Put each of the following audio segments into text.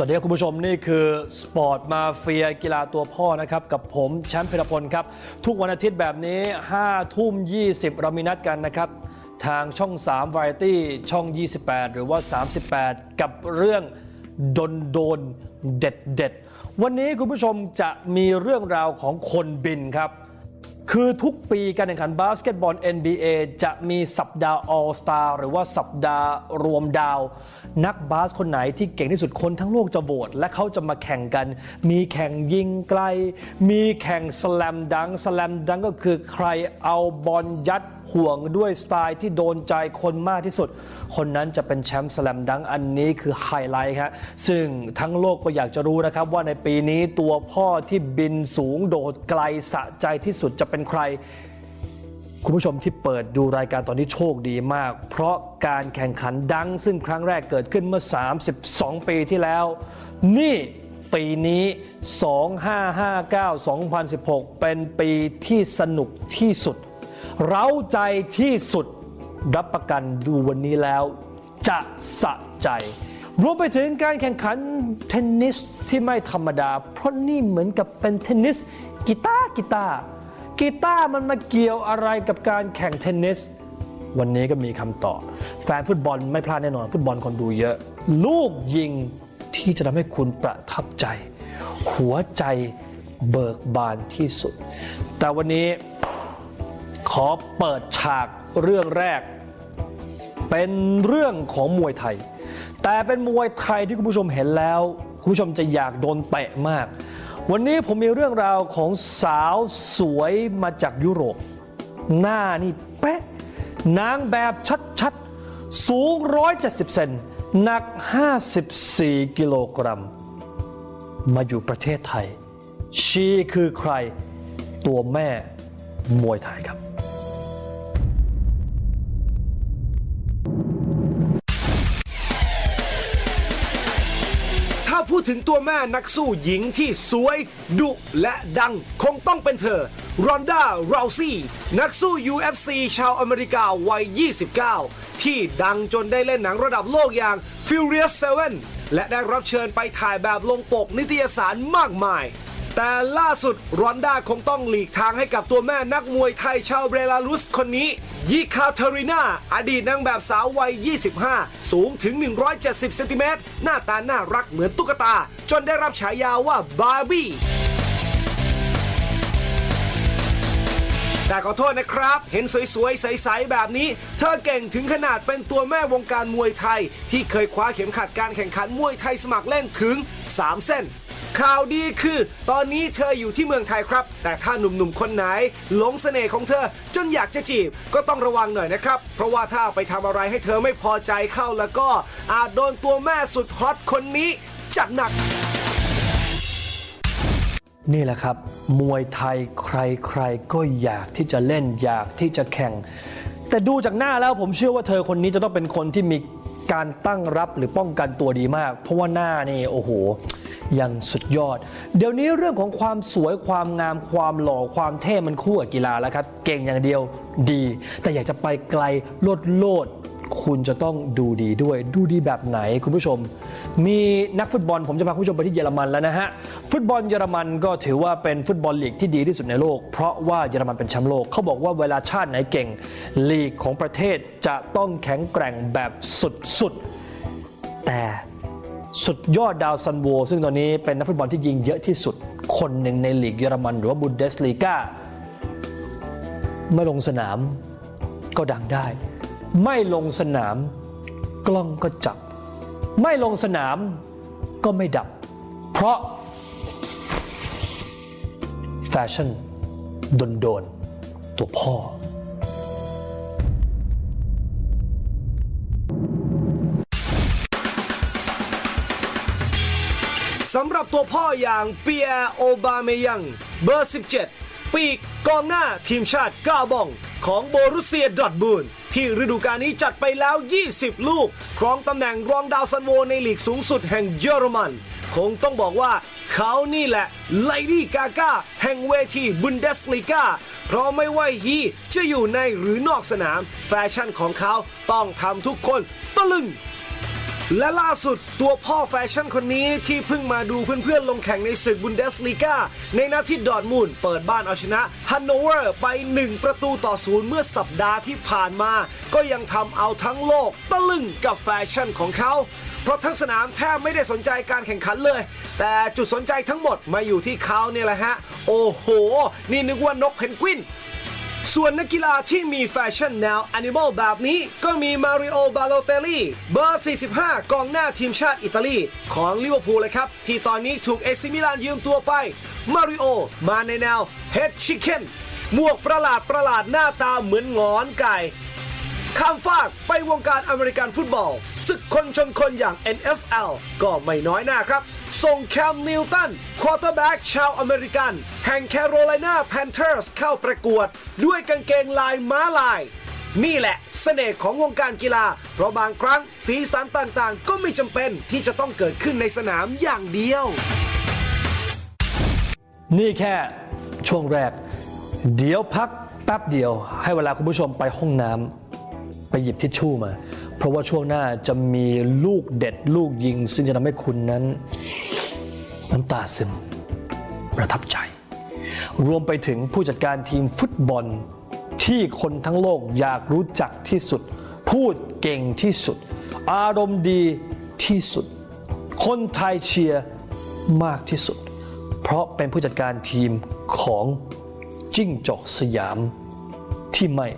สวัสดีครับคุณผู้ชมนี่คือสปอร์ตมาเฟียกีฬาตัวพ่อนะครับ กับผมแชมป์เพรพลครับ ทุกวันอาทิตย์แบบนี้5ทุ่ม 20 เรามีนัดกันนะครับ ทางช่อง 3 Variety ช่อง 28 หรือว่า 38 กับเรื่องดนโดนเด็ดเด็ดวันนี้คุณผู้ชมจะมีเรื่องราวของคนบินครับ คือทุกปีการแข่งขันบาสเกตบอล NBA จะมีสัปดาห์ All Star หรือว่าสัปดาห์รวมดาว นักบาสคนไหนที่เก่งที่สุดคนทั้งโลกจะโหวตและเขาจะมาแข่งกัน มีแข่งยิงไกล มีแข่งสแลมดังสแลมดังก็คือใครเอาบอลยัด ห่วงด้วยสไตล์ที่โดนใจคนมากที่สุด คนนั้นจะเป็นแชมป์สแลมดังอันนี้คือไฮไลท์ครับซึ่งทั้งโลกก็อยากจะรู้นะครับว่าในปีนี้ตัวพ่อที่บินสูงโดดไกลสะใจที่สุดจะเป็นใครคุณผู้ชมที่เปิดดูรายการตอนนี้โชคดีมาก เพราะการแข่งขันดัง ซึ่งครั้งแรกเกิดขึ้นเมื่อ 32 ปีที่แล้ว นี่ปีนี้ 2559-2016 เป็นปีที่สนุกที่สุด เร้าใจที่สุดรับประกันดูวันนี้แล้ว จะสะใจ รวมไปถึงการแข่งขันเทนนิสที่ไม่ธรรมดา เพราะนี่เหมือนกับเป็นเทนนิสกีตาร์กีตาร์กีตาร์มันมาเกี่ยวอะไรกับการแข่งเทนนิสวันนี้ก็มีคำตอบ แฟนฟุตบอลไม่พลาดแน่นอน ฟุตบอลคนดูเยอะ ลูกยิงที่จะทำให้คุณประทับใจ หัวใจเบิกบานที่สุด แต่วันนี้ อเปิดฉากเรื่องแรก เป็นเรื่องของมวยไทย แต่เป็นมวยไทยที่คุณผู้ชมเห็นแล้ว คุณผู้ชมจะอยากโดนเตะมาก วันนี้ผมมีเรื่องราวของสาวสวยมาจากยุโรป หน้านี่เป๊ะนางแบบชัดๆ สูง 170 เซนหนัก 54 กิโลกรัม มาอยู่ประเทศไทย ชีคือใครตัวแม่ มวยไทยครับถ้าพูดถึงตัวแม่นักสู้หญิงที่สวย ดุและดัง คงต้องเป็นเธอรอนด้าราซี่นักสู้ UFC ชาวอเมริกาวัย 29 ที่ดังจนได้เล่นหนังระดับโลกอย่าง Furious 7 และได้รับเชิญไปถ่ายแบบลงปกนิตยสารมากมาย แต่ล่าสุดรอนด้าคงต้องหลีกทางให้กับตัวแม่นักมวยไทยชาวเบลารุสคนนี้ ยิคาเทรินาอดีตนางแบบสาววัย 25 สูงถึง 170เซนติเมตรหน้าตาน่ารักเหมือนตุ๊กตา จนได้รับฉายาว่าบาร์บี้แต่ขอโทษนะครับ เห็นสวยๆ ใสๆ แบบนี้ เธอเก่งถึงขนาดเป็นตัวแม่วงการมวยไทย ที่เคยคว้าเข็มขัดการแข่งขันมวยไทยสมัครเล่นถึง 3 เส้น ข่าวดีคือ ตอนนี้เธออยู่ที่เมืองไทยครับ แต่ถ้าหนุ่มๆคนไหนหลงเสน่ห์ของเธอจนอยากจะจีบก็ต้องระวังหน่อยนะครับ เพราะว่าถ้าไปทำอะไรให้เธอไม่พอใจเข้าแล้วก็อาจโดนตัวแม่สุดฮอตคนนี้จัดหนัก นี่แหละครับ มวยไทยใครๆก็อยากที่จะเล่นอยากที่จะแข่ง แต่ดูจากหน้าแล้วผมเชื่อว่าเธอคนนี้จะต้องเป็นคนที่มีการตั้งรับหรือป้องกันตัวดีมาก เพราะว่าหน้านี่โอ้โห ยังสุดยอด เดี๋ยวนี้เรื่องของความสวยความงามความหล่อความเท่มันคู่กับกีฬาแล้วครับ เก่งอย่างเดียวดี แต่อยากจะไปไกลโลดโลดคุณจะต้องดูดีด้วยดูดีแบบไหนคุณผู้ชม มีนักฟุตบอลผมจะพาคุณผู้ชมไปที่เยอรมันแล้วนะฮะ ฟุตบอลเยอรมันก็ถือว่าเป็นฟุตบอลลีกที่ดีที่สุดในโลก เพราะว่าเยอรมันเป็นแชมป์โลกเขาบอกว่าเวลาชาติไหนเก่ง ลีกของประเทศจะต้องแข็งแกร่งแบบสุดๆแต่ สุดยอดดาวซันโวซึ่งตอนนี้เป็นนักฟุตบอลที่ยิงเยอะที่สุดคนหนึ่งในลีกเยอรมันหรือว่าบุนเดสลีกาไม่ลงสนามก็ดังได้ ไม่ลงสนาม กล้องก็จับ ไม่ลงสนามก็ไม่ดับ เพราะแฟชั่นโดนๆตัวพ่อ สำหรับตัวพ่ออย่างเปียโอบาเมยัง เบอร์ 17 ปีกกองหน้าทีมชาติก้าบอง ของโบรุเซียดอร์ทมูลที่ฤดูกาลนี้จัดไปแล้ว 20 ลูก ครองตำแหน่งรองดาวซันโวในลีกสูงสุดแห่งเยอรมัน คงต้องบอกว่าเขานี่แหละไลดี้กากาแห่งเวทีบุนเดสลีกาเพราะไม่ว่าฮีจะอยู่ในหรือนอกสนาม แฟชั่นของเขาต้องทำทุกคนตะลึง และล่าสุดตัวพ่อแฟชั่นคนนี้ที่เพิ่งมาดูเพื่อนๆลงแข่งในศึกบุนเดสลีกาในนัดที่ดอร์ทมูลเปิดบ้านเอาชนะฮันโนเวอร์ไป 1 ประตูต่อศูนย์เมื่อสัปดาห์ที่ผ่านมา ก็ยังทำเอาทั้งโลกตะลึงกับแฟชั่นของเขา เพราะทั้งสนามแทบไม่ได้สนใจการแข่งขันเลย แต่จุดสนใจทั้งหมดมาอยู่ที่เขาเนี่ยแหละฮะ โอ้โห นี่นึกว่านกเพนกวิน ส่วนนักกีฬาที่มีแฟชั่นแนว Animal แบบนี้ก็มีมาริโอบาโลเตลลี่เบอร์ 45 กองหน้าทีมชาติอิตาลี ของลิเวอร์พูลเลยครับ ที่ตอนนี้ถูกเอซิมิลานยืมตัวไป มาริโอมาในแนว Head Chicken หมวกประหลาดประหลาดหน้าตาเหมือนงอนไก่ข้ามฟากไปวงการอเมริกันฟุตบอลศึกคนชนคนอย่าง NFL ก็ไม่น้อยหน้าครับ ส่งแคมนิวตันควอเตอร์แบ็กชาวอเมริกัน แห่งแคโรไลนาแพนเทอร์สเข้าประกวด ด้วยกางเกงลายม้าลาย นี่แหละเสน่ห์ของวงการกีฬา เพราะบางครั้งสีสันต่างๆ ก็ไม่จำเป็นที่จะต้องเกิดขึ้นในสนามอย่างเดียว นี่แค่ช่วงแรก เดี๋ยวพักแป๊บเดียว ให้เวลาคุณผู้ชมไปห้องน้ำไปหยิบทิชชู่มา เพราะว่าช่วงหน้าจะมีลูกเด็ดลูกยิง ซึ่งจะทำให้คุณนั้น น้ำตาซึม ประทับใจ รวมไปถึงผู้จัดการทีมฟุตบอลที่คนทั้งโลกอยากรู้จักที่สุด พูดเก่งที่สุด อารมณ์ดีที่สุด คนไทยเชียร์มากที่สุด เพราะเป็นผู้จัดการทีมของจิ้งจอกสยาม ที่ไม่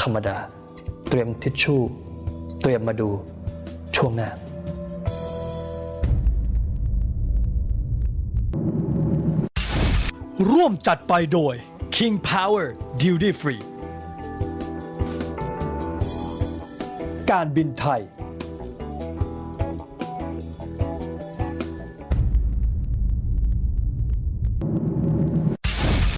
ธรรมดา เตรียมทิชชู่ เตรียมมาดูช่วงหน้า ร่วมจัดไปโดย King Power Duty Free การบินไทย